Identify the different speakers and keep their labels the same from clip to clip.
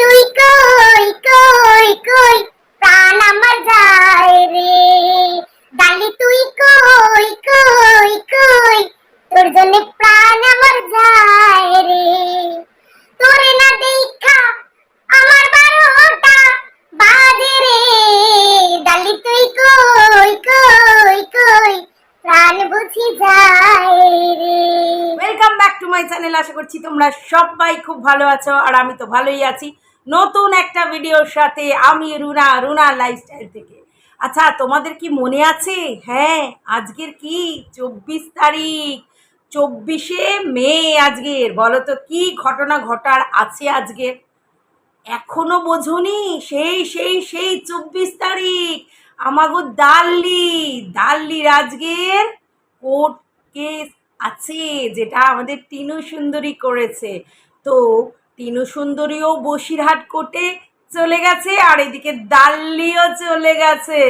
Speaker 1: তুই কই কই কই প্রাণ আমার যায় রে ডালি তুই কই কই কই তোর জন্য প্রাণ আমার যায় রে তোরে না দেখা আমার বারোটা বাজে রে ডালি তুই কই কই কই প্রাণ বুঝি যায় রে
Speaker 2: welcome back to my channel আশা করছি তোমরা সবাই খুব ভালো আছো, আর আমি তো ভালোই আছি। নতুন একটা ভিডিওর সাথে আমি রুনা রুনা লাইফস্টাইল থেকে। আচ্ছা তোমাদের কি মনে আছে? হ্যাঁ আজকের কি? চব্বিশ তারিখ, চব্বিশে মে আজকের। বলো তো, কি ঘটনা ঘটার আছে আজকের? এখনও বোঝনি? সেই সেই সেই চব্বিশ তারিখ। আমাগো দাল্লি, দাল্লির আজকের কোর্ট কেস আছে, যেটা আমাদের তিনু সুন্দরী করেছে। তো তিনু সুন্দরীও বসিরহাট কোর্টে চলে গেছে, আর এদিকে দাল্লিও চলে গেছে।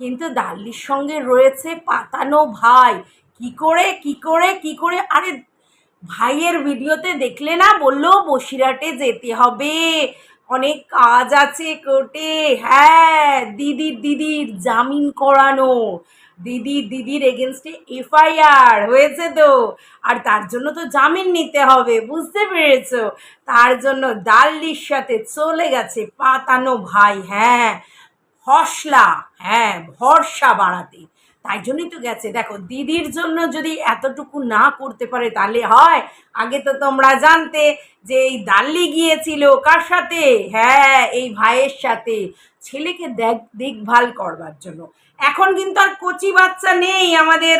Speaker 2: কিন্তু দাল্লির সঙ্গে রয়েছে পাতানো ভাই। কি করে কি করে কি করে? আরে, ভাইয়ের ভিডিওতে দেখলে না বলল বসিরহাটে যেতে হবে। অনেক কাজ আছে কোর্টে। হ্যাঁ দিদির দিদির জামিন করানো। দিদির দিদির এগেনস্টে এফআইআর হয়েছে তো। আর তার জন্য তো জামিন নিতে হবে, বুঝতে পেরেছ? তার জন্য দাল্লির সাথে চলে গেছে পাতানো ভাই হ্যাঁ। হসলা হ্যাঁ ভরসা বাড়াতে। তাই জন্যই তো গেছে। দেখো, দিদির জন্য যদি এতটুকু না করতে পারে তাহলে হয়। আগে তো তোমরা জানতে যে এই দাল্লি গিয়েছিল কার সাথে? হ্যাঁ এই ভাইয়ের সাথে। ছেলেকে দেখ, দেখভাল করবার জন্য। এখন কিন্তু আর কচি বাচ্চা নেই আমাদের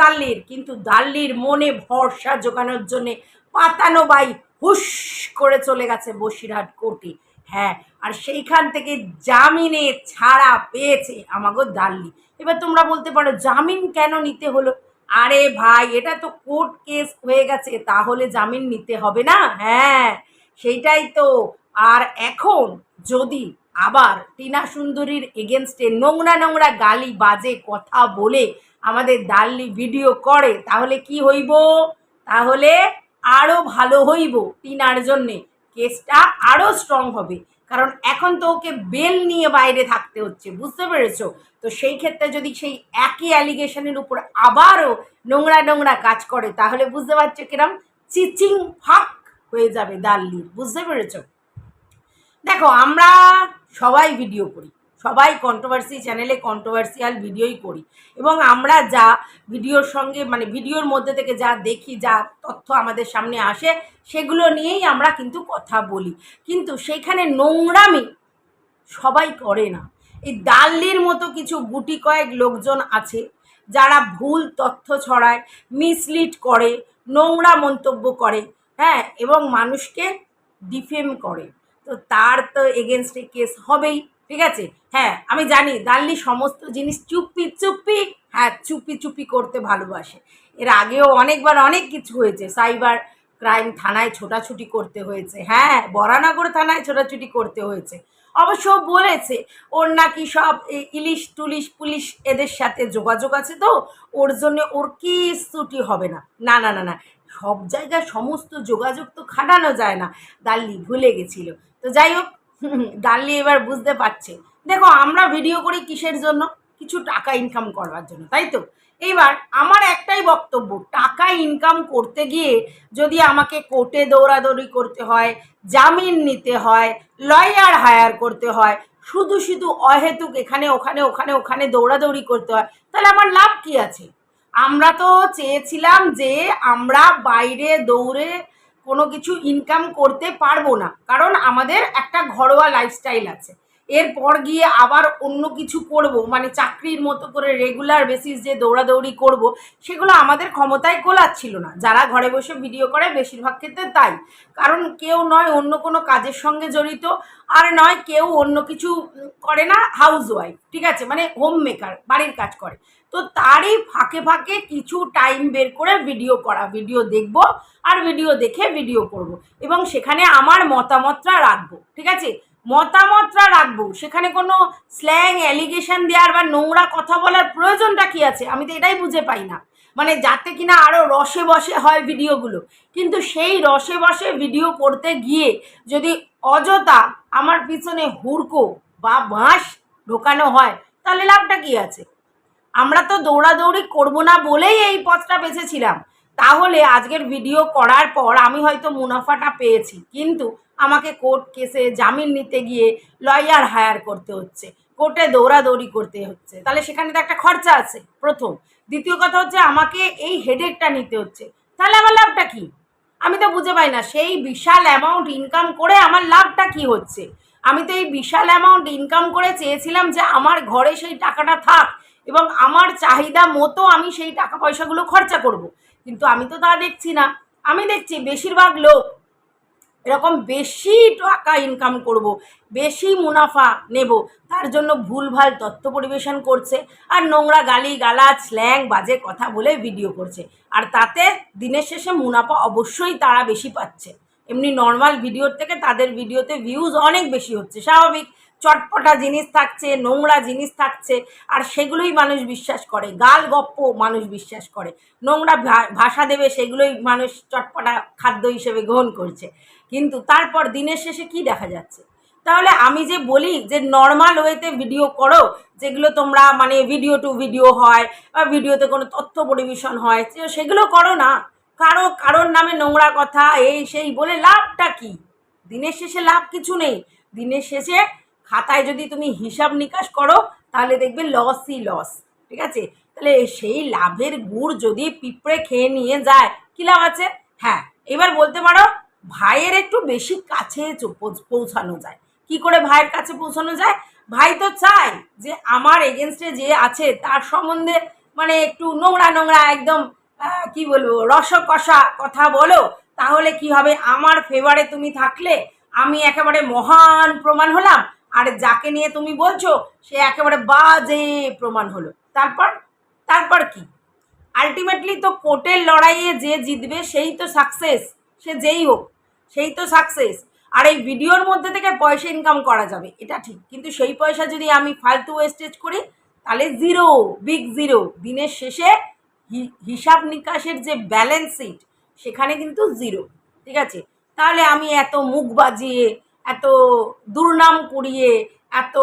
Speaker 2: দাল্লির। কিন্তু দাল্লির মনে ভরসা জোগানোর জন্যে পাতানো বাই হুশ করে চলে গেছে বসিরহাট কোর্টে। হ্যাঁ আর সেইখান থেকে জামিনে ছাড়া পেয়েছে আমাগো দাল্লি। এবার তোমরা বলতে পারো, জামিন কেন নিতে হলো? আরে ভাই, এটা তো কোর্ট কেস হয়ে গেছে, তাহলে জামিন নিতে হবে না? হ্যাঁ সেইটাই তো। আর এখন যদি আবার টিনা সুন্দরীর এগেনস্টে নোংরা নোংরা গালি বাজে কথা বলে আমাদের দাল্লি ভিডিও করে, তাহলে কি হইব? তাহলে আরও ভালো হইব টিনার জন্যে। কেসটা আরও স্ট্রং হবে। কারণ এখন তো ওকে বেল নিয়ে বাইরে থাকতে হচ্ছে, বুঝতে পেরেছ? তো সেই ক্ষেত্রে যদি সেই একই অ্যালিগেশনের উপর আবারও নোংরা নোংরা কাজ করে, তাহলে বুঝতে পারছ কিরম? চিচিং ফাক হয়ে যাবে দাল্লির বুঝতে পেরেছ? দেখো, আমরা সবাই ভিডিও করি। সবাই কন্ট্রোভার্সি চ্যানেলে কন্ট্রোভার্সিয়াল ভিডিওই করি। এবং আমরা যা ভিডিওর সঙ্গে মানে ভিডিওর মধ্যে থেকে যা দেখি, যা তথ্য আমাদের সামনে আসে, সেগুলো নিয়েই আমরা কিন্তু কথা বলি। কিন্তু সেইখানে নোংরামি সবাই করে না। এই দাল্লির মতো কিছু গুটি কয়েক লোকজন আছে, যারা ভুল তথ্য ছড়ায় মিসলিড করে, নোংরা মন্তব্য করে হ্যাঁ এবং মানুষকে ডিফেম করে। তো তার তো এগেনস্টে কেস হবেই, ঠিক আছে? হ্যাঁ আমি জানি দাল্লি সমস্ত জিনিস চুপি চুপি হ্যাঁ চুপি চুপি করতে ভালোবাসে। এর আগেও অনেকবার অনেক কিছু হয়েছে সাইবার ক্রাইম থানায় ছোটাছুটি করতে হয়েছে হ্যাঁ বরানগর থানায় ছোটাছুটি করতে হয়েছে। অবশ্য বলেছে, ওর নাকি সব ইলিশ টুলিশ পুলিশ এদের সাথে যোগাযোগ আছে তো, ওর জন্য ওর কি ছুটি হবে না। না না না না সব জায়গায় সমস্ত যোগাযোগ তো খাটানো যায় না। দাল্লি ভুলে গেছিল। তো যাই হোক দাল্লি এবার বুঝতে পারছে। দেখো, আমরা ভিডিও করি কিসের জন্য? কিছু টাকা ইনকাম করবার জন্য, তাই তো? এইবার আমার একটাই বক্তব্য, টাকা ইনকাম করতে গিয়ে যদি আমাকে কোর্টে দৌড়াদৌড়ি করতে হয়, জামিন নিতে হয় লয়ার হায়ার করতে হয়, শুধু শুধু অহেতুক এখানে, ওখানে ওখানে ওখানে দৌড়াদৌড়ি করতে হয়, তাহলে আমার লাভ কি আছে? আমরা তো চেয়েছিলাম যে আমরা বাইরে দৌড়ে কোনো কিছু ইনকাম করতে পারব না। কারণ আমাদের একটা ঘরোয়া লাইফস্টাইল আছে। এরপর গিয়ে আবার অন্য কিছু করব মানে চাকরির মতো করে রেগুলার বেসিস যে দৌড়াদৌড়ি করব, সেগুলো আমাদের ক্ষমতায় কোলাচ্ছিল না। যারা ঘরে বসে ভিডিও করে, বেশিরভাগ ক্ষেত্রে তাই। কারণ কেউ নয় অন্য কোনো কাজের সঙ্গে জড়িত, আর নয় কেউ অন্য কিছু করে না হাউস ওয়াইফ ঠিক আছে? মানে হোম মেকার বাড়ির কাজ করে। তো তারই ফাঁকে ফাঁকে কিছু টাইম বের করে ভিডিও করা ভিডিও দেখব আর ভিডিও দেখে ভিডিও করব। এবং সেখানে আমার মতামতটা রাখব, ঠিক আছে? মতামতটা রাখব। সেখানে কোনো স্ল্যাং অ্যালিগেশন দেওয়ার বা নোংরা কথা বলার প্রয়োজনটা কি আছে? আমি তো এটাই বুঝে পাই না। মানে যাতে কিনা আরও রসে বসে হয় ভিডিওগুলো কিন্তু সেই রসে বসে ভিডিও করতে গিয়ে যদি অযথা আমার পিছনে হুড়কো বা বাঁশ ঢোকানো হয়, তাহলে লাভটা কি আছে? আমরা তো দৌড়াদৌড়ি করব না বলেই এই পথটা বেছেছিলাম। তাহলে আজকের ভিডিও করার পর আমি হয়তো মুনাফাটা পেয়েছি, কিন্তু আমাকে কোর্ট কেসে জামিন নিতে গিয়ে লয়ার হায়ার করতে হচ্ছে কোর্টে দৌড়াদৌড়ি করতে হচ্ছে। তাহলে সেখানে তো একটা খরচা আছে, প্রথম। দ্বিতীয় কথা হচ্ছে আমাকে এই হেডেকটা নিতে হচ্ছে। তাহলে আমার লাভটা কি? আমি তো বুঝে পাই না, সেই বিশাল অ্যামাউন্ট ইনকাম করে আমার লাভটা কি হচ্ছে? আমি তো এই বিশাল অ্যামাউন্ট ইনকাম করে চেয়েছিলাম যে আমার ঘরে সেই টাকাটা থাক এবং আমার চাহিদা মতো আমি সেই টাকা পয়সাগুলো খরচা করব। কিন্তু আমি তো তা দেখছি না। আমি দেখছি বেশিরভাগ লোক এরকম বেশি টাকা ইনকাম করব, বেশি মুনাফা নেব, তার জন্য ভুলভাল তথ্য পরিবেশন করছে আর নোংরা গালি গালাজ স্ল্যাং বাজে কথা বলে ভিডিও করছে। আর তাতে দিনের শেষে মুনাফা অবশ্যই তারা বেশি পাচ্ছে। এমনি নর্মাল ভিডিওর থেকে তাদের ভিডিওতে ভিউজ অনেক বেশি হচ্ছে, স্বাভাবিক। চটপটা জিনিস থাকছে, নোংরা জিনিস থাকছে, আর সেগুলোই মানুষ বিশ্বাস করে। গাল গপ্প মানুষ বিশ্বাস করে। নোংরা ভাষা দেবে সেগুলোই মানুষ চটপটা খাদ্য হিসেবে গ্রহণ করছে। কিন্তু তারপর দিনের শেষে কি দেখা যাচ্ছে? তাহলে আমি যে বলি যে নর্মাল ওয়েতে ভিডিও করো, যেগুলো তোমরা মানে ভিডিও টু ভিডিও হয়, বা ভিডিওতে কোনো তথ্য পরিবেশন হয় সেগুলো করো না। কারও, কারোর নামে নোংরা কথা, এই, সেই বলে লাভটা কি? দিনের শেষে লাভ কিছু নেই। দিনের শেষে খাতায় যদি তুমি হিসাব নিকাশ করো, তাহলে দেখবে লসই লস ঠিক আছে? তাহলে সেই লাভের গুড় যদি পিঁপড়ে খেয়ে নিয়ে যায়, কী লাভ আছে? হ্যাঁ এবার বলতে পারো, ভাইয়ের একটু বেশি কাছে পৌঁছানো যায়। কি করে ভাইয়ের কাছে পৌঁছানো যায়? ভাই তো চায় যে আমার এগেনস্টে যে আছে, তার সম্বন্ধে মানে একটু নোংরা নোংরা একদম কি বলব, রসকষা কথা বলো, তাহলে কি হবে? আমার ফেভারে তুমি থাকলে আমি একেবারে মহান প্রমাণ হলাম। আর যাকে নিয়ে তুমি বলছো, সে একেবারে বাজে প্রমাণ হলো। তারপর তারপর কি? আলটিমেটলি তো কোর্টের লড়াইয়ে যে জিতবে, সেই তো সাকসেস সে যেই হোক, সেই তো সাকসেস আর এই ভিডিওর মধ্যে থেকে পয়সা ইনকাম করা যাবে, এটা ঠিক। কিন্তু সেই পয়সা যদি আমি ফালতু ওয়েস্টেজ করি, তাহলে জিরো বিগ জিরো দিনের শেষে হিসাব নিকাশের যে ব্যালেন্স শিট সেখানে কিন্তু জিরো ঠিক আছে? তাহলে আমি এত মুখ বাজিয়ে এত দুর্নাম কুড়িয়ে, এত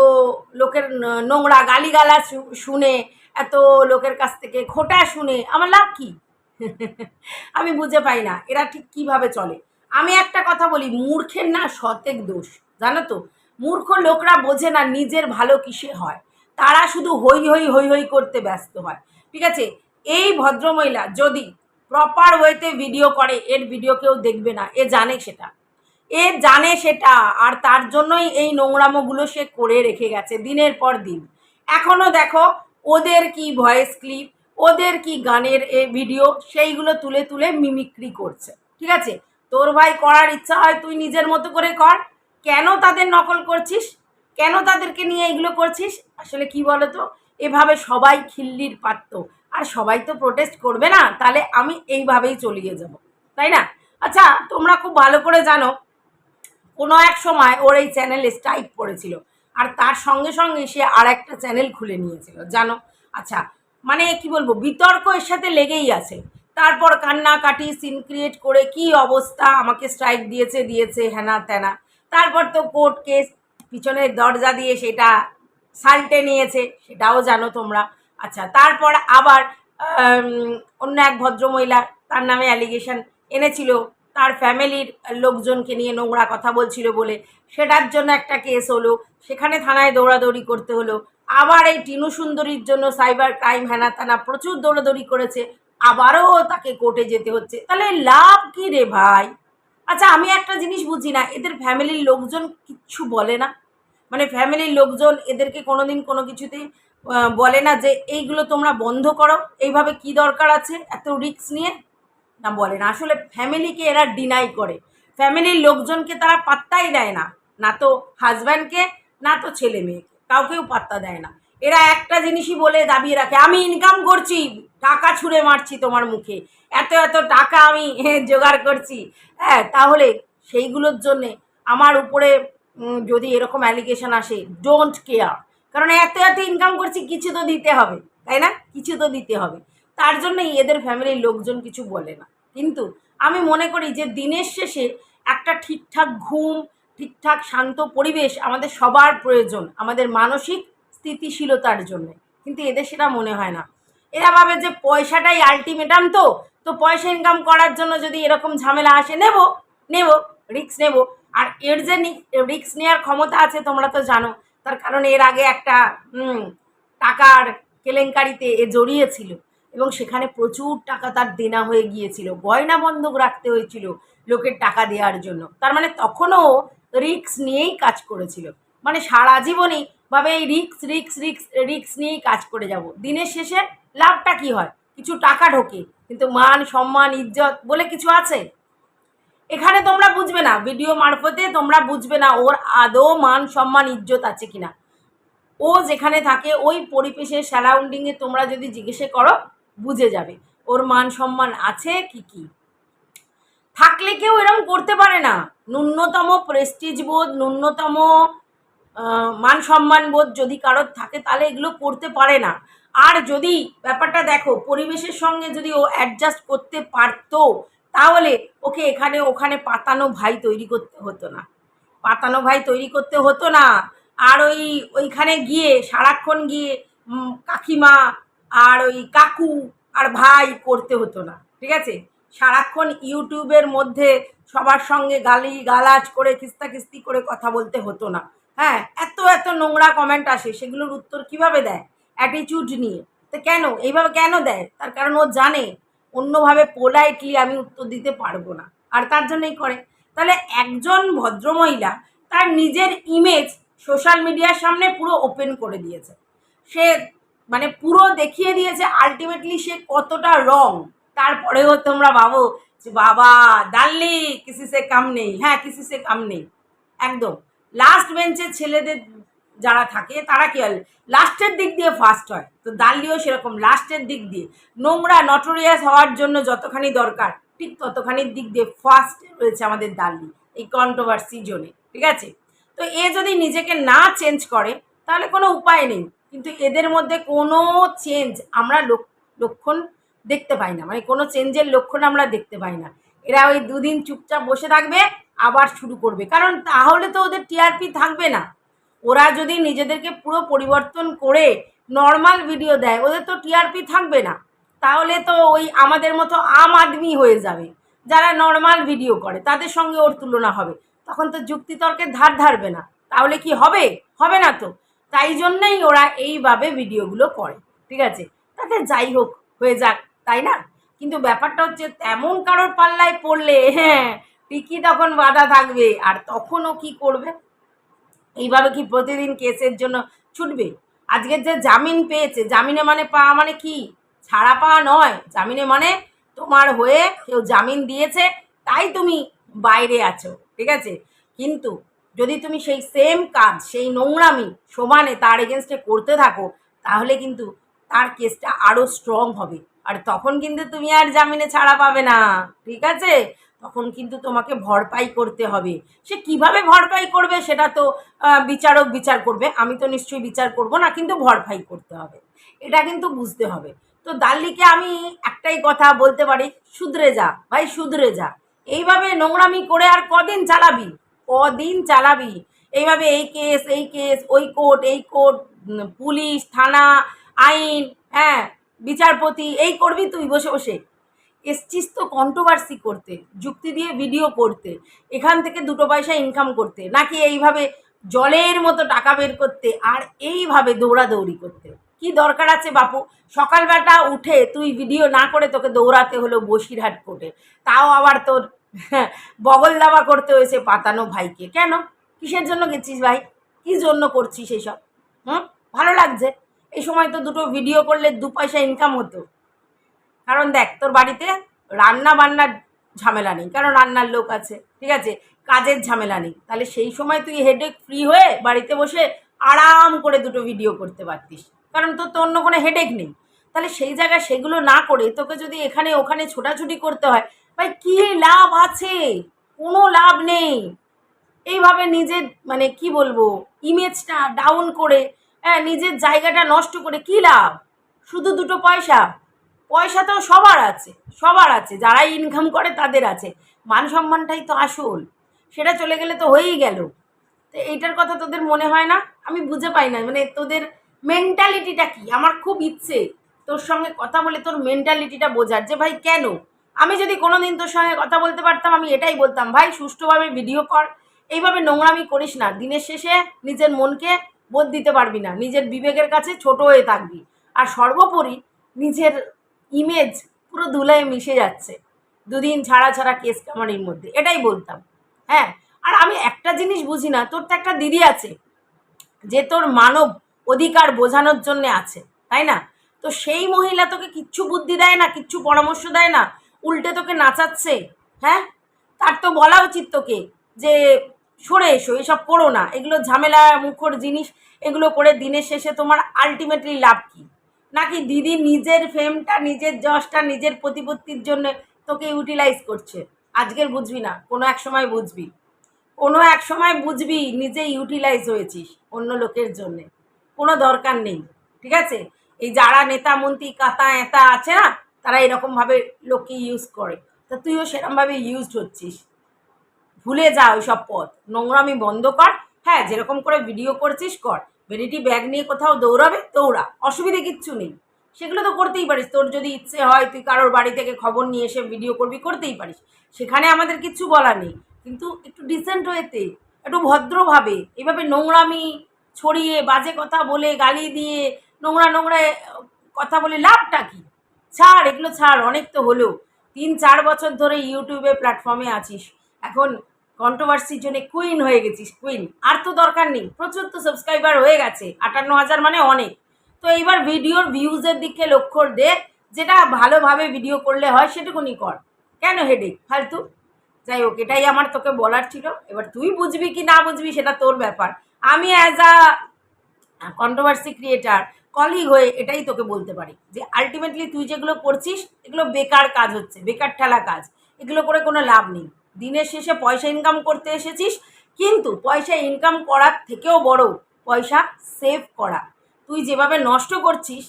Speaker 2: লোকের নোংরা গালিগালা শুনে, এত লোকের কাছ থেকে খোটা শুনে, আমার লাভ কি? আমি বুঝে পাই না, এরা ঠিক কীভাবে চলে? আমি একটা কথা বলি, মূর্খের না শতেক দোষ, জানো তো? মূর্খ লোকরা বোঝে না নিজের ভালো কিসে হয়। তারা শুধু হই হই হই হই করতে ব্যস্ত হয়। ঠিক আছে? এই ভদ্রমহিলা যদি প্রপার ওয়েতে ভিডিও করে, এর ভিডিও কেউ দেখবে না, এ জানে সেটা। এ জানে সেটা, আর তার জন্যই এই নোংরামোগুলো সে করে রেখে গেছে দিনের পর দিন। এখনও দেখো, ওদের কি ভয়েস ক্লিপ, ওদের কি গানের এ ভিডিও, সেইগুলো তুলে তুলে মিমিক্রি করছে। ঠিক আছে? তোর ভাই করার ইচ্ছা হয় তুই নিজের মতো করে কর। কেন তাদের নকল করছিস? কেন তাদেরকে নিয়ে এগুলো করছিস? আসলে কি বলতো, এভাবে সবাই খিল্লির পাত্র, আর সবাই তো প্রোটেস্ট করবে না, তাহলে আমি এইভাবেই চলিয়ে যাব। তাই না? আচ্ছা তোমরা খুব ভালো করে জানো কোনো এক সময় ওর এই চ্যানেলে স্ট্রাইক পড়েছিল। আর তার সঙ্গে সঙ্গে সে আর একটা চ্যানেল খুলে নিয়েছিল, জানো? আচ্ছা মানে কি বলব, বিতর্ক এর সাথে লেগেই আছে। তারপর কান্নাকাটি সিন ক্রিয়েট করে কি অবস্থা, আমাকে স্ট্রাইক দিয়েছে দিয়েছে হ্যানা ত্যানা তারপর তো কোর্ট কেস পিছনের দরজা দিয়ে সেটা সাল্টে নিয়েছে, সেটাও জানো তোমরা। আচ্ছা তারপর আবার অন্য এক ভদ্রমহিলা, তার নামে অ্যালিগেশন এনেছিল তার ফ্যামিলির লোকজনকে নিয়ে নোংরা কথা বলছিল বলে। সেটার জন্য একটা কেস হলো। সেখানে থানায় দৌড়াদৌড়ি করতে হলো। আবার এই টিনু সুন্দরীর জন্য সাইবার ক্রাইম হ্যানা তানা প্রচুর দৌড়াদৌড়ি করেছে। আবারও তাকে কোর্টে যেতে হচ্ছে। তাহলে লাভ কি রে ভাই? আচ্ছা আমি একটা জিনিস বুঝি না। এদের ফ্যামিলির লোকজন কিচ্ছু বলে না। মানে ফ্যামিলির লোকজন এদেরকে কোনোদিন কোনো কিছুতেই বলে না যে, এইগুলো তোমরা বন্ধ করো। এইভাবে কি দরকার আছে? এত রিস্ক নিয়ে? না বলে না। আসলে ফ্যামিলিকে এরা ডিনাই করে। ফ্যামিলির লোকজনকে তারা পাত্তাই দেয় না। না তো হাজব্যান্ডকে না তো ছেলে মেয়েকে। কাউকেও পাত্তা দেয় না। এরা একটা জিনিসই বলে দাবিয়ে রাখে, আমি ইনকাম করছি, টাকা ছুঁড়ে মারছি তোমার মুখে। এত এত টাকা আমি জোগাড় করছি। হ্যাঁ তাহলে সেইগুলোর জন্যে আমার উপরে যদি এরকম অ্যালিগেশন আসে ডোন্ট কেয়ার কারণ এত এত ইনকাম করছি, কিছু তো দিতে হবে, তাই না? কিছু তো দিতে হবে। তার জন্যই এদের ফ্যামিলির লোকজন কিছু বলে না। কিন্তু আমি মনে করি যে দিনের শেষে একটা ঠিকঠাক ঘুম, ঠিকঠাক শান্ত পরিবেশ আমাদের সবার প্রয়োজন, আমাদের মানসিক স্থিতিশীলতার জন্য। কিন্তু এদের সেটা মনে হয় না। এরা ভাবে যে পয়সাটাই আলটিমেটাম তো তো পয়সা ইনকাম করার জন্য যদি এরকম ঝামেলা আসে, নেব নেব রিক্স নেব। আর এর যে রিক্স নেওয়ার ক্ষমতা আছে তোমরা তো জানো, তার কারণ এর আগে একটা টাকার কেলেঙ্কারিতে এ জড়িয়েছিল এবং সেখানে প্রচুর টাকা তার দেনা হয়ে গিয়েছিল। গয়না বন্ধক রাখতে হয়েছিল লোকের টাকা দেওয়ার জন্য। তার মানে তখনও রিক্স নিয়েই কাজ করেছিল। মানে সারা জীবনই ভাবে এই রিক্স রিক্স রিক্স রিক্স নিয়েই কাজ করে যাব। দিনের শেষে লাভটা কি হয়? কিছু টাকা ঢোকে, কিন্তু মান, সম্মান, ইজ্জত বলে কিছু আছে? এখানে তোমরা বুঝবে না। ভিডিও মারফতে তোমরা বুঝবে না ওর আদৌ মান, সম্মান, ইজ্জত আছে কিনা। ও যেখানে থাকে, ওই পরিবেশের সারাউন্ডিংয়ে তোমরা যদি জিজ্ঞেসে করো বুঝে যাবে। ওর মান সম্মান আছে কি কি? থাকলে কেউ এরকম করতে পারে না। ন্যূনতম প্রেস্টিজ বোধ, ন্যূনতম মান সম্মান বোধ যদি কারোর থাকে, তাহলে এগুলো করতে পারে না। আর যদি ব্যাপারটা দেখো, পরিবেশের সঙ্গে যদি ও অ্যাডজাস্ট করতে পারতো, তাহলে ওকে এখানে, ওখানে পাতানো ভাই তৈরি করতে হতো না। পাতানো ভাই তৈরি করতে হতো না। আর ওই, ওইখানে গিয়ে, সারাক্ষণ গিয়ে কাকিমা আর ওই কাকু আর ভাই করতে হতো না, ঠিক আছে? সারাক্ষণ ইউটিউবের মধ্যে সবার সঙ্গে গালি গালাজ করে কিস্তা কিস্তি করে কথা বলতে হতো না। হ্যাঁ এত এত নোংরা কমেন্ট আসে, সেগুলোর উত্তর কীভাবে দেয়? অ্যাটিটিউড নিয়ে। তো কেন? এইভাবে কেন দেয়? তার কারণ ও জানে, অন্যভাবে পোলাইটলি আমি উত্তর দিতে পারব না। আর তার জন্যই করে। তাহলে একজন ভদ্রমহিলা তার নিজের ইমেজ সোশ্যাল মিডিয়ার সামনে পুরো ওপেন করে দিয়েছে। সে মানে পুরো দেখিয়ে দিয়েছে আলটিমেটলি সে কতটা রং তারপরেও তোমরা ভাবো যে বাবা দাল্লি কিসি সে কাম নেই। হ্যাঁ কিসি সে কাম নেই। একদম। লাস্ট বেঞ্চের ছেলেদের যারা থাকে, তারা কি হয়? লাস্টের দিক দিয়ে ফার্স্ট হয়। তো দাল্লিও সেরকম। লাস্টের দিক দিয়ে। নোংরা নটোরিয়াস হওয়ার জন্য যতখানি দরকার, ঠিক ততখানির দিক দিয়ে ফার্স্ট রয়েছে আমাদের দাল্লি এই কন্ট্রোভার্সি জোনে। ঠিক আছে? তো এ যদি নিজেকে না চেঞ্জ করে, তাহলে কোনো উপায় নেই। কিন্তু এদের মধ্যে কোনো চেঞ্জ আমরা লোক- লক্ষণ দেখতে পাই না। মানে কোনো চেঞ্জের লক্ষণ আমরা দেখতে পাই না। এরা ওই দুদিন চুপচাপ বসে থাকবে, আবার শুরু করবে। কারণ তাহলে তো ওদের টিআরপি থাকবে না। ওরা যদি নিজেদেরকে পুরো পরিবর্তন করে নর্মাল ভিডিও দেয়, ওদের তো টিআরপি থাকবে না। তাহলে তো ওই আমাদের মতো আম আদমি হয়ে যাবে, যারা নর্মাল ভিডিও করে, তাদের সঙ্গে ওর তুলনা হবে। তখন তো যুক্তিতর্কের ধার ধারবে না। তাহলে কি হবে? হবে না তো। তাই জন্যই ওরা এইভাবে ভিডিওগুলো করে, ঠিক আছে? তাতে যাই হোক, হয়ে যাক, তাই না? কিন্তু ব্যাপারটা হচ্ছে তেমন কারোর পাল্লায় পড়লে হ্যাঁ ঠিকই তখন বাধা থাকবে, আর তখনও কি করবে? এইভাবে কি প্রতিদিন কেসের জন্য ছুটবে? আজকের যে জামিন পেয়েছে, জামিনে মানে পাওয়া মানে কি? ছাড়া পাওয়া নয়, জামিনে মানে তোমার হয়ে কেউ জামিন দিয়েছে, তাই তুমি বাইরে আছো, ঠিক আছে? কিন্তু যদি তুমি সেই সেম কাজ, সেই নোংরামি সমানে তার এগেনস্টে করতে থাকো, তাহলে কিন্তু তার কেসটা আরও স্ট্রং হবে। আর তখন কিন্তু তুমি আর জামিনে ছাড়া পাবে না, ঠিক আছে? তখন কিন্তু তোমাকে ভরপাই করতে হবে। সে কীভাবে ভরপাই করবে সেটা তো বিচারক বিচার করবে। আমি তো নিশ্চয়ই বিচার করব না, কিন্তু ভরপাই করতে হবে। এটা কিন্তু বুঝতে হবে। তো দাল্লিকে আমি একটাই কথা বলতে পারি, শুধরে যা, ভাই শুধরে যা। এইভাবে নোংরামি করে আর কদিন চালাবি? কদিন চালাবি। এইভাবে এই কেস এই কেস ওই কোর্ট এই কোর্ট পুলিশ, থানা, আইন হ্যাঁ বিচারপতি, এই করবি তুই বসে বসে। এসছিস তো কন্ট্রোভার্সি করতে, যুক্তি দিয়ে ভিডিও করতে, এখান থেকে দুটো পয়সা ইনকাম করতে, নাকি এইভাবে জলের মতো টাকা বের করতে আর এইভাবে দৌড়াদৌড়ি করতে? কি দরকার আছে বাপু? সকালবেলা উঠে তুই ভিডিও না করে তোকে দৌড়াতে হলো বসিরহাট কোর্টে তাও আবার তোর বগল দাবা করতে হয়েছে পাতানো ভাইকে। কেন? কিসের জন্য গেছিস ভাই? কি জন্য করছিস এইসব? হুম? ভালো লাগছে। এই সময় তো দুটো ভিডিও করলে দু পয়সা ইনকাম হতো। কারণ দেখ, তোর বাড়িতে রান্না বান্নার ঝামেলা নেই। কারণ রান্নার লোক আছে, ঠিক আছে? কাজের ঝামেলা নেই। তাহলে সেই সময় তুই হেডেক ফ্রি হয়ে বাড়িতে বসে আরাম করে দুটো ভিডিও করতে পারতিস। কারণ তোর তো অন্য কোনো হেডেক নেই। তাহলে সেই জায়গায় সেগুলো না করে তোকে যদি এখানে ওখানে ছোটাছুটি করতে হয় ভাই, কী লাভ আছে? কোনো লাভ নেই। এইভাবে নিজের মানে কি বলব ইমেজটা ডাউন করে হ্যাঁ নিজের জায়গাটা নষ্ট করে কী লাভ? শুধু দুটো পয়সা। পয়সা তো সবার আছে সবার আছে। যারা ইনকাম করে তাদের আছে। মান সম্মানটাই তো আসল। সেটা চলে গেলে তো হয়েই গেল। তো এইটার কথা তোদের মনে হয় না? আমি বুঝে পাই না। মানে তোদের মেন্টালিটিটা কি? আমার খুব ইচ্ছে তোর সঙ্গে কথা বলে তোর মেন্টালিটিটা বোঝার যে, ভাই, কেন? আমি যদি কোনোদিন তোর সঙ্গে কথা বলতে পারতাম, আমি এটাই বলতাম, ভাই, সুষ্ঠুভাবে ভিডিও কর। এইভাবে নোংরামি করিস না। দিনের শেষে নিজের মনকে বোধ দিতে পারবি না। নিজের বিবেকের কাছে ছোট হয়ে থাকবি। আর সর্বোপরি নিজের ইমেজ পুরো ধুলায় মিশে যাচ্ছে। দুদিন ছাড়া ছাড়া কেস কামারির মধ্যে। এটাই বলতাম। হ্যাঁ? আর আমি একটা জিনিস বুঝি না, তোর তো একটা দিদি আছে, যে তোর মানব অধিকার বোঝানোর জন্য আছে, তাই না? তো সেই মহিলা তোকে কিচ্ছু বুদ্ধি দেয় না, কিচ্ছু পরামর্শ দেয় না উল্টে তোকে নাচাচ্ছে হ্যাঁ? তার তো বলা উচিত তোকে যে সরে এসো, এসব করো না। এগুলো ঝামেলা, মুখর জিনিস, এগুলো করে দিনের শেষে তোমার আলটিমেটলি লাভ কি? নাকি দিদি নিজের ফেমটা নিজের যশটা, নিজের প্রতিপত্তির জন্য তোকে ইউটিলাইজ করছে? আজকের বুঝবি না, কোনো এক সময় বুঝবি। কোনো এক সময় বুঝবি নিজে ইউটিলাইজ হয়েছিস অন্য লোকের জন্যে। কোনো দরকার নেই, ঠিক আছে? এই যারা নেতা, মন্ত্রী, কাতা, এতা আছে না তারা এরকমভাবে লোককে ইউজ করে। তা তুইও সেরকমভাবে ইউজড হচ্ছিস। ভুলে যা ওই সব পথ। নোংরামি বন্ধ কর। হ্যাঁ যেরকম করে ভিডিও করছিস, কর। ভেনিটি ব্যাগ নিয়ে কোথাও দৌড়াবে, দৌড়া। অসুবিধে কিচ্ছু নেই। সেগুলো তো করতেই পারিস। তোর যদি ইচ্ছে হয়, তুই কারোর বাড়ি থেকে খবর নিয়ে এসে ভিডিও করবি, করতেই পারিস। সেখানে আমাদের কিচ্ছু বলা নেই। কিন্তু একটু ডিসেন্ট ওয়েতে একটু ভদ্রভাবে, এভাবে নোংরামি ছড়িয়ে, বাজে কথা বলে, গালি দিয়ে, নোংরা নোংরা কথা বলে লাভটা কি? ছাড়, এগুলো ছাড়, অনেক তো হলো। তিন, চার বছর ধরে ইউটিউবে প্ল্যাটফর্মে আছিস। এখন কন্ট্রোভার্সির জন্য কুইন হয়ে গেছিস কুইন আর তো দরকার নেই, প্রচুর তো সাবস্ক্রাইবার হয়ে গেছে, আটান্ন হাজার মানে অনেক। তো এইবার ভিডিওর ভিউজের দিকে লক্ষ্য দে, যেটা ভালোভাবে ভিডিও করলে হয় সেটুকুনি কর। কেন হেডেক ফালতু। যাই হোক, এটাই আমার তোকে বলার ছিল। এবার তুই বুঝবি কি না বুঝবি সেটা তোর ব্যাপার। আমি as a controversy creator colleague হয়ে এটাই তোকে বলতে পারি। যে আলটিমেটলি তুই যেগুলো করছিস, এগুলো বেকার কাজ হচ্ছে, বেকার ঠেলা কাজ। এগুলো করে কোনো লাভ নেই। দিনের শেষে পয়সা ইনকাম করতে এসেছিস, কিন্তু পয়সা ইনকাম করার থেকেও বড় পয়সা সেভ করা। তুই যেভাবে নষ্ট করছিস,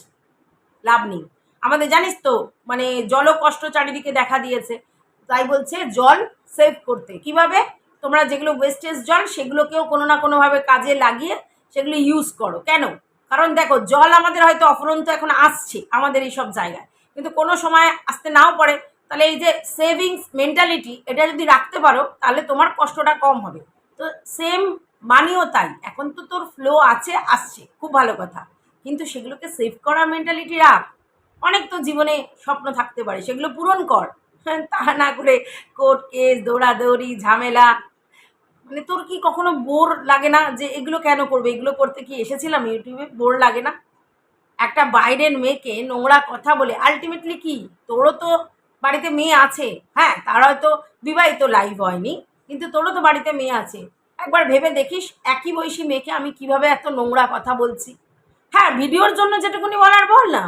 Speaker 2: লাভ নেই। আমাদের জানিস তো মানে জলও কষ্ট চারিদিকে দেখা দিয়েছে। তাই বলছে জল সেভ করতে। কীভাবে? তোমরা যেগুলো ওয়েস্টেজ জল, সেগুলোকেও কোনো না কোনোভাবে কাজে লাগিয়ে সেগুলো ইউজ করো। কেন? কারণ দেখো, জল আমাদের হয়তো অফুরন্ত এখন আসছে আমাদের এই সব জায়গায়। কিন্তু কোনো সময় আসতে নাও পারে। তাহলে এই যে সেভিংস মেন্টালিটি এটা যদি রাখতে পারো, তাহলে তোমার কষ্টটা কম হবে। তো সেম মানিও তাই। এখন তো তোর ফ্লো আছে, আসছে। খুব ভালো কথা। কিন্তু সেগুলোকে সেভ করার মেন্টালিটি রাখ। অনেক তো জীবনে স্বপ্ন থাকতে পারে। সেগুলো পূরণ কর। তা না করে কোর্ট কেস দৌড়াদৌড়ি, ঝামেলা। মানে তোর কি কখনো বোর লাগে না যে এগুলো কেন করবে? এগুলো করতে কি এসেছিলাম ইউটিউবে? বোর লাগে না? একটা বাইরের মেয়েকে নোংরা কথা বলে আলটিমেটলি কি? তোরও তো বাড়িতে মেয়ে আছে হ্যাঁ? তার হয়তো বিবাহিত লাইভ হয়নি, কিন্তু তোরও তো বাড়িতে মেয়ে আছে। একবার ভেবে দেখিস, একই বয়সী মেয়েকে আমি কীভাবে এত নোংরা কথা বলছি? হ্যাঁ ভিডিওর জন্য যেটুকুনি বলার বল না।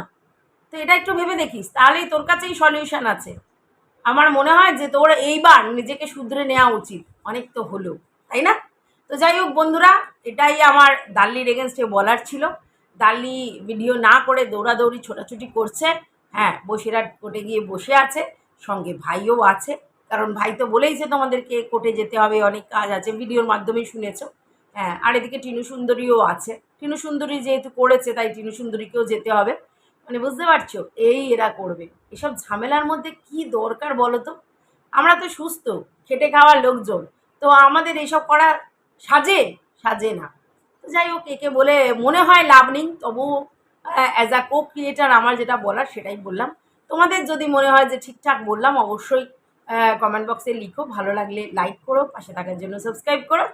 Speaker 2: তো এটা একটু ভেবে দেখিস, তাহলেই তোর কাছেই সলিউশন আছে। আমার মনে হয় যে তোর এইবার নিজেকে শুধরে নেওয়া উচিত, অনেক তো হলো। তাই না? তো যাই হোক বন্ধুরা, এটাই আমার দাল্লির এগেনস্টে বলার ছিল। দাল্লি ভিডিও না করে দৌড়াদৌড়ি, ছোটাছুটি করছে। হ্যাঁ বসিরহাট কোর্টে গিয়ে বসে আছে, সঙ্গে ভাইও আছে। কারণ ভাই তো বলেইছে তোমাদেরকে কোর্টে যেতে হবে, অনেক কাজ আছে ভিডিওর মাধ্যমেই শুনেছো। হ্যাঁ আর এদিকে টিনু সুন্দরীও আছে। টিনু সুন্দরী যেহেতু করেছে, তাই টিনু সুন্দরীকেও যেতে হবে। মানে বুঝতে পারছ? এই এরা করবে। এসব ঝামেলার মধ্যে কি দরকার বলো তো? আমরা তো সুস্থ, খেটে খাওয়ার লোকজন। তো আমাদের এইসব করা সাজে? সাজে না। যাই হোক, একে বলে মনে হয় লাভ নেই তবু অ্যাজ আ কো ক্রিয়েটার আমার যেটা বলার সেটাই বললাম। তোমাদের যদি মনে হয় যে ঠিকঠাক বললাম, অবশ্যই কমেন্ট বক্সে লিখো। ভালো লাগলে লাইক করো, পাশে থাকার জন্য সাবস্ক্রাইব করো।